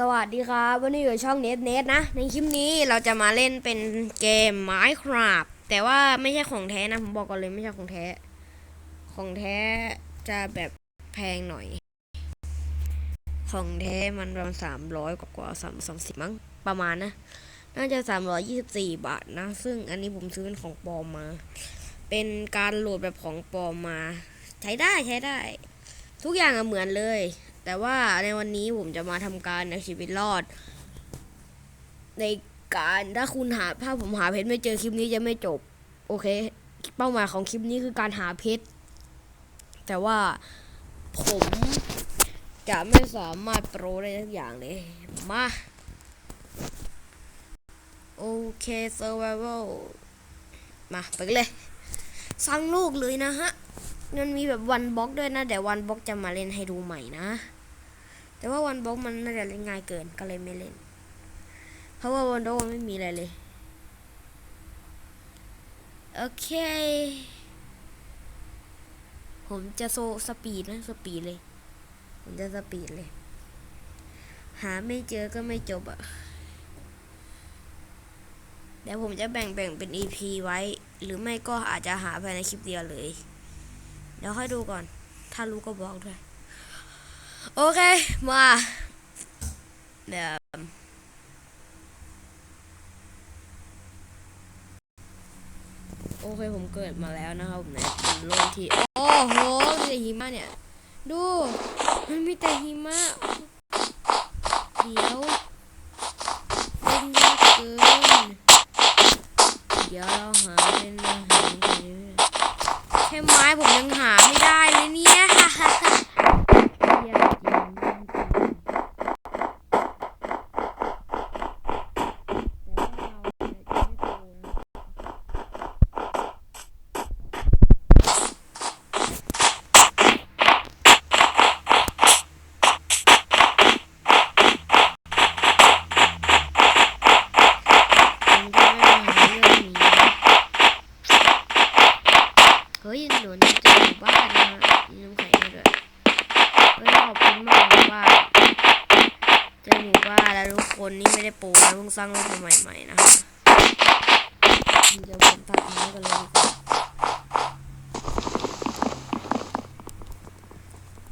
สวัสดีครับ วันนี้อยู่ช่องเนทเนทนะ ในคลิปนี้เราจะมาเล่นเป็นเกม Minecraft แต่ว่าไม่ใช่ของแท้นะ ผมบอกก่อนเลยไม่ใช่ของแท้ ของแท้จะแบบแพงหน่อย ของแท้มันประมาณสามร้อยกว่าสามสามสิบมั้งประมาณนะ น่าจะสามร้อยยี่สิบสี่บาทนะ ซึ่งอันนี้ผมซื้อเป็นของปลอมมา เป็นการโหลดแบบของปลอมมา ใช้ได้ใช้ได้ ทุกอย่างเหมือนเลย แต่ว่าในวันนี้ผมจะมาทำการเอาชีวิตรอด ในการถ้าคุณหาถ้าผมหาเพชรไม่เจอคลิปนี้จะไม่จบ โอเค เป้าหมายของคลิปนี้คือการหาเพชรแต่ว่าผมจะไม่สามารถโปรได้ทุกอย่างเลย มาโอเค survival มาไปกันเลยสร้างโลกเลยนะฮะมันมีแบบวันบล็อกด้วยนะ แต่วันบล็อกจะมาเล่นให้ดูใหม่นะ แต่ว่าวันบล็อกมันน่าจะเล่นง่ายเกินก็เลยไม่เล่น เพราะว่าวันบล็อกมันไม่มีอะไรเลย โอเค ผมจะโซสปีดนะสปีดเลย ผมจะสปีดเลย หาไม่เจอก็ไม่จบอะเดี๋ยวผมจะแบ่งแบ่งเป็น EP ไว้ หรือไม่ก็อาจจะหาภายในคลิปเดียวเลย เดี๋ยวค่อยดูก่อน ถ้ารู้ก็บอกด้วย โอเค มาเดี๋ยวโอเคผมเกิดมาแล้วนะครับผมในโลกที่ โอ้โหมีแต่หิมะเนี่ย ดู มันมีแต่หิมะเดี๋ยวเล่นยากเกินเดี๋ยวเราหาเป็นอาหารกันเลยแค่ไม้ผมยังหาไม่ได้เลยเนี่ยอยากกินมากเลยแต่ว่าเราเนี่ยจะไม่โตนะผมจะไม่มาหาเรื่องนี้นะ เฮ้ยหนูนี่เจอหมู่บ้านนะฮะมีน้ำแข็งให้ด้วยเฮ้ยขอบคุณมากหมู่บ้านเจอหมู่บ้านแล้วทุกคนนี่ไม่ได้ปูนะเพิ่งสร้างโลกมาใหม่ๆนะฮะเดี๋ยวผมตัดไม้กันเลยดีกว่า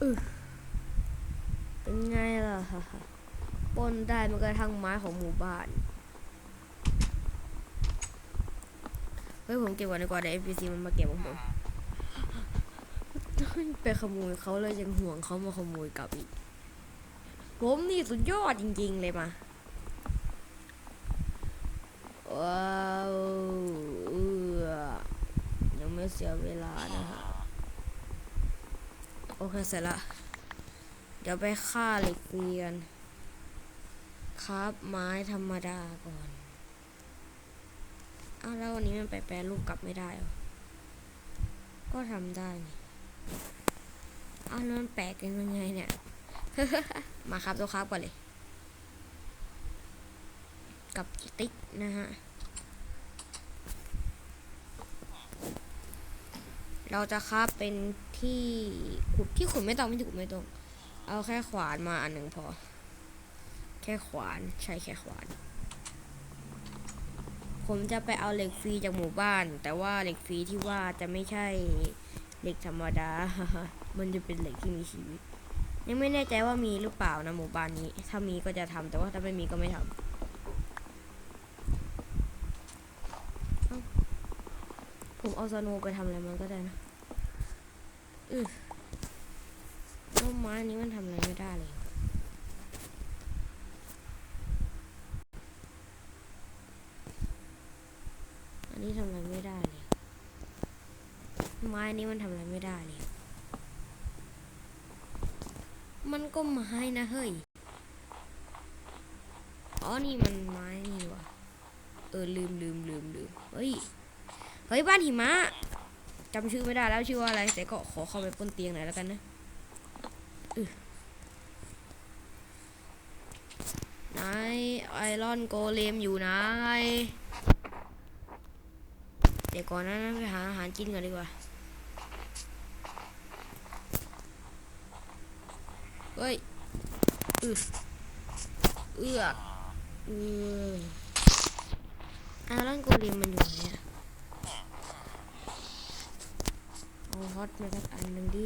อื้อเป็นไงล่ะ ปล้นได้มันก็ทั้งไม้ของหมู่บ้าน เฮ้ยผมเก็บก่อนดีกว่าเดี๋ยว NPC มันมาเก็บของผมไปขโมยเขาเลยยังห่วงเขามาขโมยกลับอีก ผมนี่สุดยอดจริง ๆ เลยมาว้าวเออยังไม่เสียเวลานะฮะโอเคเสร็จละ เดี๋ยวไปฆ่าเหล็กเรียน ครับไม้ธรรมดาก่อนอ้าวแล้ววันนี้มันไปแปลรูปกลับไม่ได้เหรอ ก็ทำได้นี่อ้าวแล้วมันแปลกันยังไงเนี่ย มาครับตัวครับก่อนเลย กับติ๊กนะฮะ เราจะครับเป็นที่ขุดที่ขุดไม่ต้องไม่ถูกไม่ต้องเอาแค่ขวานมาอันหนึ่งพอ แค่ขวานใช่แค่ขวาน ผมจะไปเอาเหล็กฟรีจากหมู่บ้าน แต่ว่าเหล็กฟรีที่ว่าจะไม่ใช่เหล็กธรรมดา มันจะเป็นเหล็กที่มีชีวิต ยังไม่แน่ใจว่ามีหรือเปล่านะหมู่บ้านนี้ ถ้ามีก็จะทำแต่ว่าถ้าไม่มีก็ไม่ทำเอ้าผมเอาสโนว์ไปทำอะไรมันก็ได้นะอือต้นไม้นี้มันทำอะไรไม่ได้เลย อันนี้ทำอะไรไม่ได้เลย ไม้นี้มันทำอะไรไม่ได้เลย มันก็ไม้นะเฮ้ย อ๋อ นี่มันไม้นี่วะเออ ลืมลืมลืมลืมเฮ้ย เฮ้ย บ้านหิมะจำชื่อไม่ได้แล้วชื่อว่าอะไร แต่ก็ขอเข้าไปบนเตียงหน่อยแล้วกันนะอึไหนไอรอนโกเลมอยู่ไหน เดี๋ยวก่อนนะไปหาอาหารกินก่อนดีกว่า เฮ้ยอือเอือกเอออาร่างโกเลมมันอยู่ไหนอะเอาฮอตมาสักอันหนึ่งดิ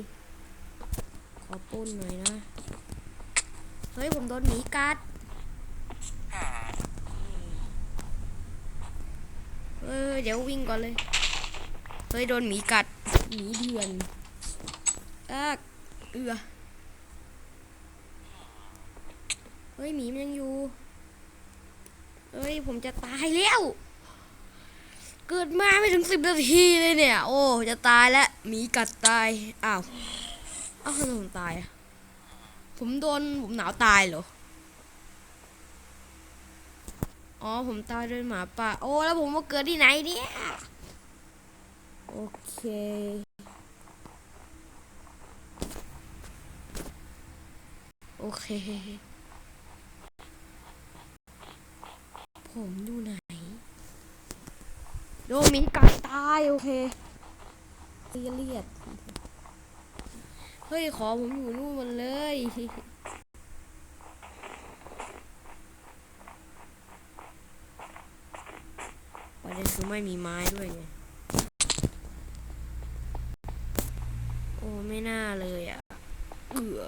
ขอปุ้นหน่อยนะ เฮ้ย ผมโดนหมีกัด เออเดี๋ยววิ่งก่อนเลย เฮ้ยโดนหมีกัดหมีเดือนอากเอือเฮ้ยหมีมันยังอยู่ เฮ้ยผมจะตายแล้ว เกิดมาไม่ถึงสิบนาทีเลยเนี่ย โอ้จะตายแล้วหมีกัดตาย อ้าว อ้าวทำไมผมตายอะผมโดนผมหนาวตายเหรอ อ๋อผมตายโดยหมาป่า โอ้แล้วผมมาเกิดที่ไหนเนี่ย โอเค โอเค ผมอยู่ไหน โดนมินกัดตาย โอเคเลียเลียด เฮ้ย ขอผมอยู่นู่นมันเลย ประเด็นคือ ไม่มีไม้ด้วยไง โอ้ไม่น่าเลยอะ เอือ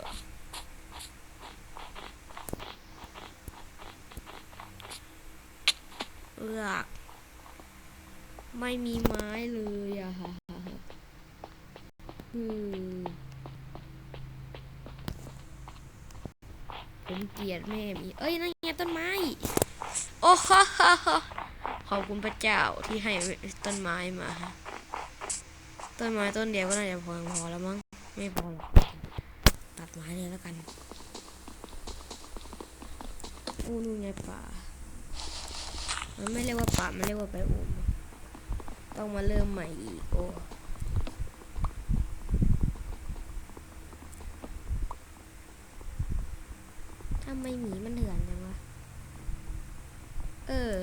เอือกไม่มีไม้เลยอะค่ะอืมผมเกลียดแม่มี เอ้ย นั่นไงต้นไม้ โอ้ฮ่าฮ่าฮ่า ขอบคุณพระเจ้าที่ให้ต้นไม้มา ต้นไม้ต้นเดียวก็น่าจะพอพอแล้วมั้ง ไม่พอหรอก ตัดไม้เลยแล้วกันอู้นู่นไงป่า มันไม่เรียกว่าป่า มันเรียกว่าไปอุ้มต้องมาเริ่มใหม่อีกโอ้ทำไมหมีมันเถื่อนจังวะ เออ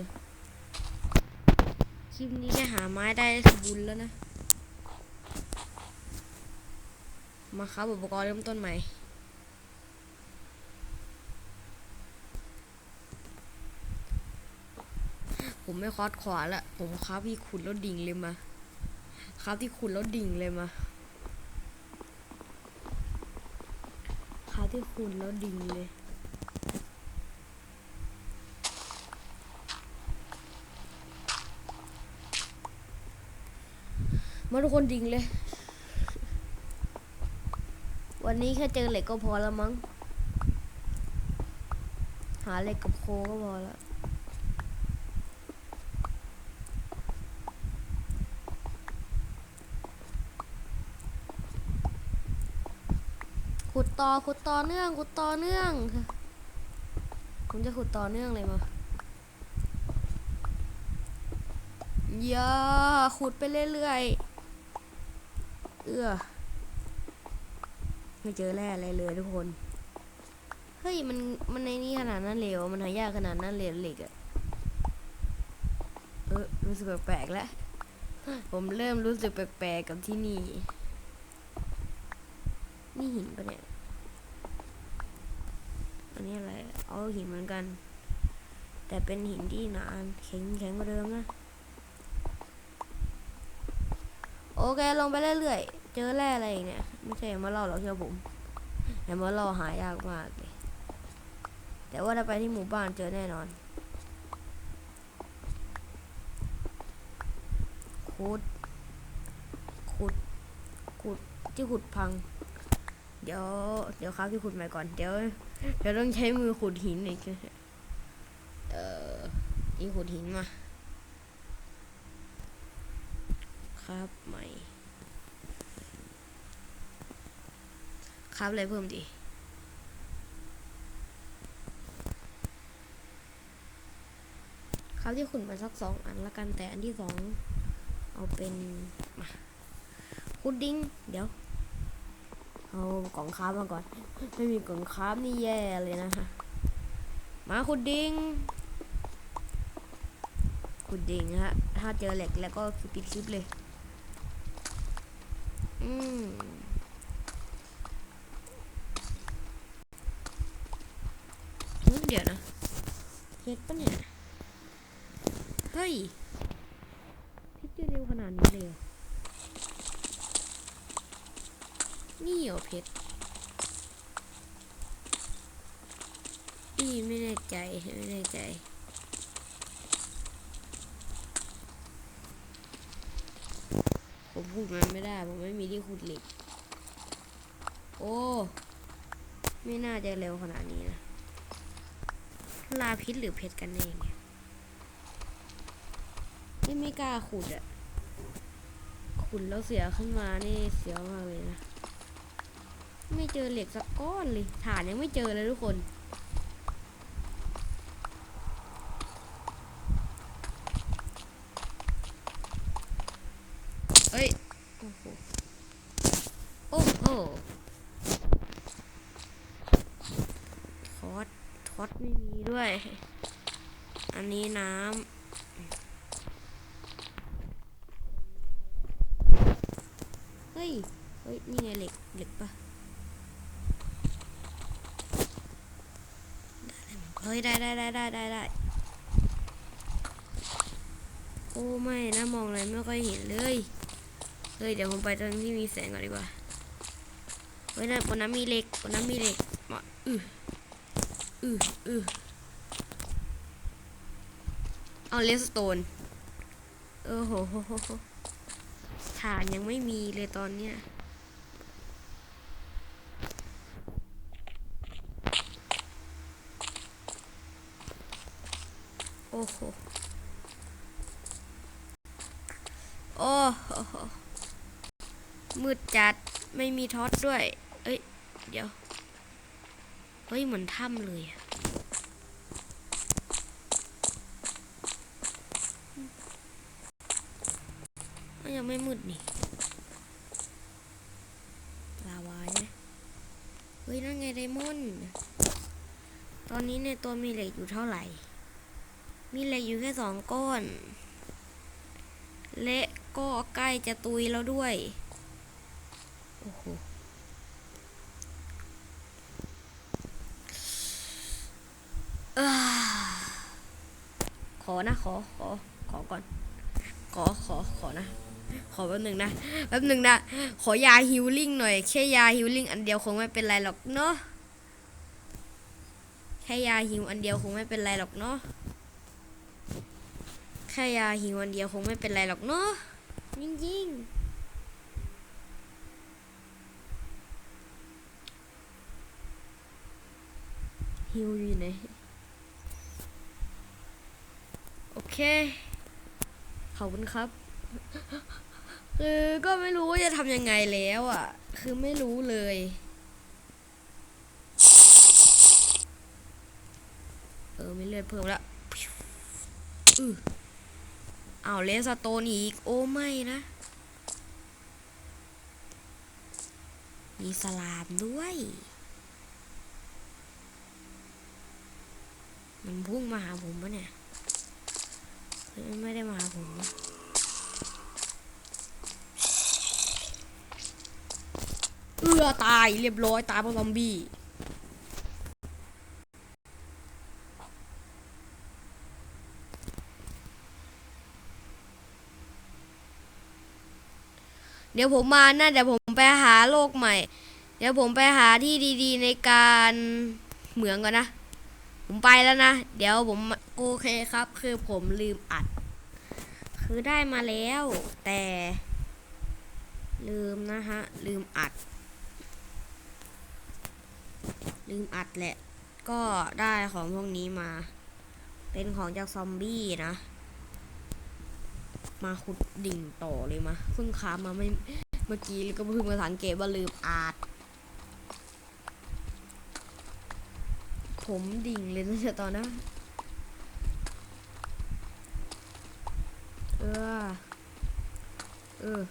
คลิปนี้แค่หาไม้ได้สมบุญแล้วนะ มาครับอุปกรณ์เริ่มต้นใหม่ผมไม่คอดขวาละ ผมครับที่ขุดแล้วดิ่งเลยมา ครับที่ขุดแล้วดิ่งเลยมา ครับที่ขุดแล้วดิ่งเลย มาทุกคนดิ่งเลย วันนี้แค่เจอเหล็กก็พอแล้วมั้ง หาเหล็กกับโคก็พอแล้วขุดต่อขุดต่อเนื่องขุดต่อเนื่องผมจะขุดต่อเนื่องเลยมาอย่าขุดไปเรื่อยๆ เอื้อ ไม่เจอแร่อะไรเลยทุกคน เฮ้ยมันมันในนี้ขนาดนั้นเลยเหรอมันหายากขนาดนั้นเลยเหรอเหล็กอะเออรู้สึกแปลกๆแล้ว ผมเริ่มรู้สึกแปลกๆกับที่นี่ นี่หินปะเนี่ย อันนี้อะไร เอาหินเหมือนกัน แต่เป็นหินที่หนานแข็งแข็งกว่าเดิมนะ โอเค ลงไปเรื่อยๆ เจอแร่อะไรอีกเนี่ยไม่ใช่มาเล่าหรอกเชื่อผมแต่มาเล่าหายากมากเลยแต่ว่าถ้าไปที่หมู่บ้านเจอแน่นอนขุดขุดขุดที่ขุดพัง เดี๋ยว เดี๋ยวครับที่ขุดใหม่ก่อนเดี๋ยวเดี๋ยวต้องใช้มือขุดหินอีกเออนี่ขุดหินมา ครับใหม่ ครับอะไรเพิ่มดีครับที่ขุดมาสักสองอันละกันแต่อันที่สองเอาเป็นมาขุดดิ้งเดี๋ยว เอากล่องค้ามาก่อน ไม่มีกล่องค้าบนี่แย่เลยนะฮะมาขุดดิ้งขุดดิ้งฮะถ้าเจอเหล็กแล้วก็ปิดคลิปเลย อืม เดี๋ยวนะเพชรปะเนี่ย เฮ้ยเพชรจะเร็วขนาดนี้เลยเหรอนี่เหรอเพชรอีไม่แน่ใจ ไม่แน่ใจผมพูดมันไม่ได้ ผมไม่มีที่ขุดเหล็ก โอ้ ไม่น่าจะเร็วขนาดนี้นะ ลาพิษหรือเพชรกันเองเนี่ยไม่กล้าขุดอะขุดแล้วเสียขึ้นมานี่เสียมากเลยนะ ไม่เจอเหล็กสักก้อนเลยฐานยังไม่เจอเลยทุกคน เอ้ย โอ้โห โอ้โหทอดทอดไม่มีด้วย อันนี้น้ำ เฮ้ย เฮ้ย นี่ไงเหล็ก เหล็กปะเฮ้ย ได้ได้ได้ได้ได้ได้ โอ้ไม่นะมองอะไรไม่ค่อยเห็นเลยเฮ้ยเดี๋ยวผมไปตรงที่มีแสงก่อนดีกว่าเฮ้ยนั่นบนนั้นมีเหล็กบนนั้นมีเหล็กมาอืออืออือเอาเลสโตนเออโหโหหโหฐานยังไม่มีเลยตอนเนี้ยโอ้โห โอ้โหมืดจัดไม่มีท็อตด้วย เอ้ย เดี๋ยว เฮ้ย เหมือนถ้ำเลยอะยังไม่มืดนี่ลาวาใช่ไหมเฮ้ย นั่นไงไดมอนด์ตอนนี้ในตัวมีเหล็กอยู่เท่าไหร่ มีเหล็กอยู่แค่สองก้อนและ ก็ใกล้จะตุยแล้วด้วยโอ้โหเอ้อขอนะขอขอขอก่อน ขอขอขอนะ ขอแป๊บหนึ่งนะแป๊บหนึ่งนะ ขอยาฮิลลิ่งหน่อยแค่ยาฮิลลิ่งอันเดียวคงไม่เป็นไรหรอกเนาะแค่ยาฮิวอันเดียวคงไม่เป็นไรหรอกเนาะแค่ยาฮิวอันเดียวคงไม่เป็นไรหรอกเนาะ ยิงยิงฮิวอยู่ไหนโอเค ขอบคุณครับ คือก็ไม่รู้ว่าจะทำยังไงแล้วอะ คือไม่รู้เลยเออไม่เลือดเพิ่มแล้วอือ อ้าวเลสโตนอีก โอ้ไม่นะ มีสลามด้วย มันพุ่งมาหาผมปะเนี่ยไม่ได้มาหาผมเอือตายเรียบร้อยตายเพราะซอมบี้ เดี๋ยวผมมานะเดี๋ยวผมไปหาโลกใหม่ เดี๋ยวผมไปหาที่ดีๆ ในการเหมืองก่อนนะ ผมไปแล้วนะ เดี๋ยวผมโอเคครับ คือผมลืมอัด คือได้มาแล้ว แต่ ลืมนะฮะ ลืมอัด ลืมอัดแหละ ก็ได้ของพวกนี้มา เป็นของจากซอมบี้นะ มาขุดดิ่งต่อเลยมาเพิ่งค้ามาไม่เมื่อกี้ก็เพิ่งมาสังเกตว่าลืมอาดผมดิ่งเลยตั้งแต่ตอนนั้นเออเออ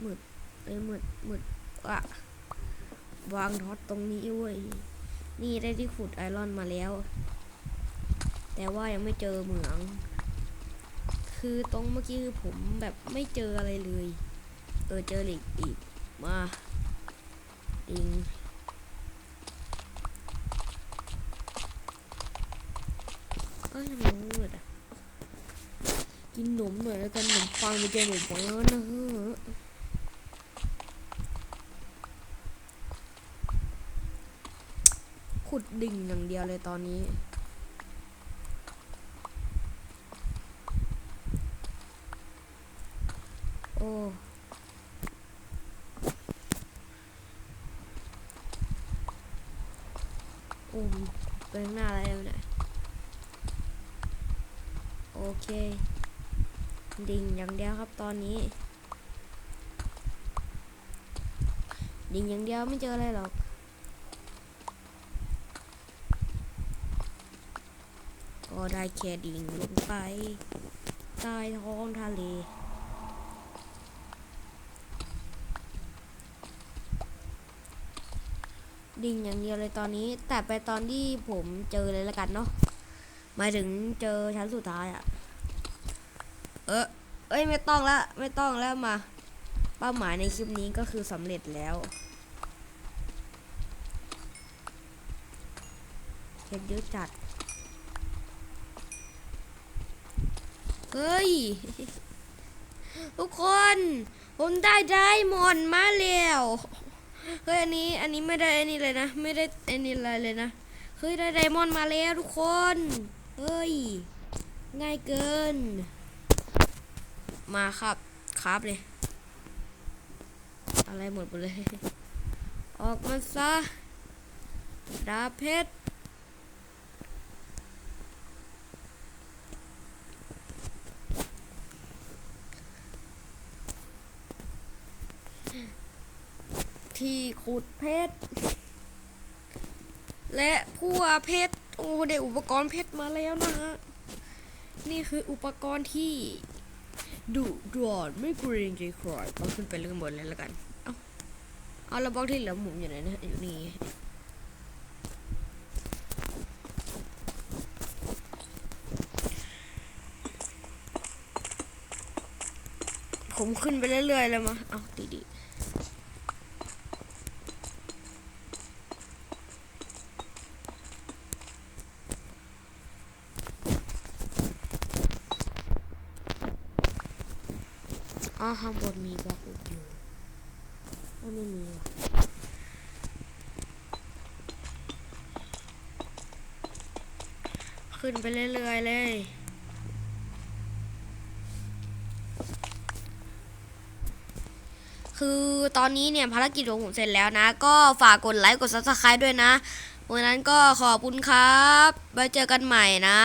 หมึดเอ้ยหมึดหมึดอะวางท็อตตรงนี้เว้ยนี่ได้ที่ขุดไอรอนมาแล้ว แต่ว่ายังไม่เจอเหมือง คือตรงเมื่อกี้คือผมแบบไม่เจออะไรเลย เออเจอเหล็กอีกมาดิงเอ้ยทำไมมันมืดอะกินหนมหน่อยแล้วกันขนมปังไปเจอขนมปังแล้วนะขุดดิ่งอย่างเดียวเลยตอนนี้ อ้โอ้มันไปข้างหน้าอะไรเนี่ยโอเค ดิ่งอย่างเดียวครับตอนนี้ ดิ่งอย่างเดียวไม่เจออะไรหรอกก็ได้แค่ดิ่งลงไปใต้ท้องทะเล ดิ่งอย่างเดียวเลยตอนนี้ แต่ไปตอนที่ผมเจอเลยละกันเนาะหมายถึงเจอชั้นสุดท้ายอะเออเอ้ยไม่ต้องละไม่ต้องแล้วมา เป้าหมายในคลิปนี้ก็คือสำเร็จแล้วเห็นเยอะจัด เฮ้ย ทุกคน ผมได้ได้มอนมาแล้ว เฮ้ยอันนี้อันนี้ไม่ได้อันนี้เลยนะ ไม่ได้อันนี้อะไรเลยนะเฮ้ยได้ไดมอนด์มาแล้วทุกคนเฮ้ยง่ายเกิน มาครับครับเลย อะไรหมดไปเลย ออกมาซะดาเพชร ที่ขุดเพชร และพัวเพชร โอ้ได้อุปกรณ์เพชรมาแล้วนะฮะ นี่คืออุปกรณ์ที่ดุดอนไม่เกรงใจใครเอาขึ้นไปเรื่องบนเลยแล้วกัน เอาเอาแล้วบอกที่เหลือหมุนอยู่ไหนนะ อยู่นี่ผมขึ้นไปเรื่อยๆเลยมา เอาดีๆ อ๋อข้างบนมีบล็อกอุดอยู่ไม่มีว่ะขึ้นไปเรื่อยๆเลยคือตอนนี้เนี่ยภารกิจของผมเสร็จแล้วนะ ก็ฝากกดไลค์กด subscribe ด้วยนะวันนั้นก็ขอบคุณครับไว้เจอกันใหม่นะ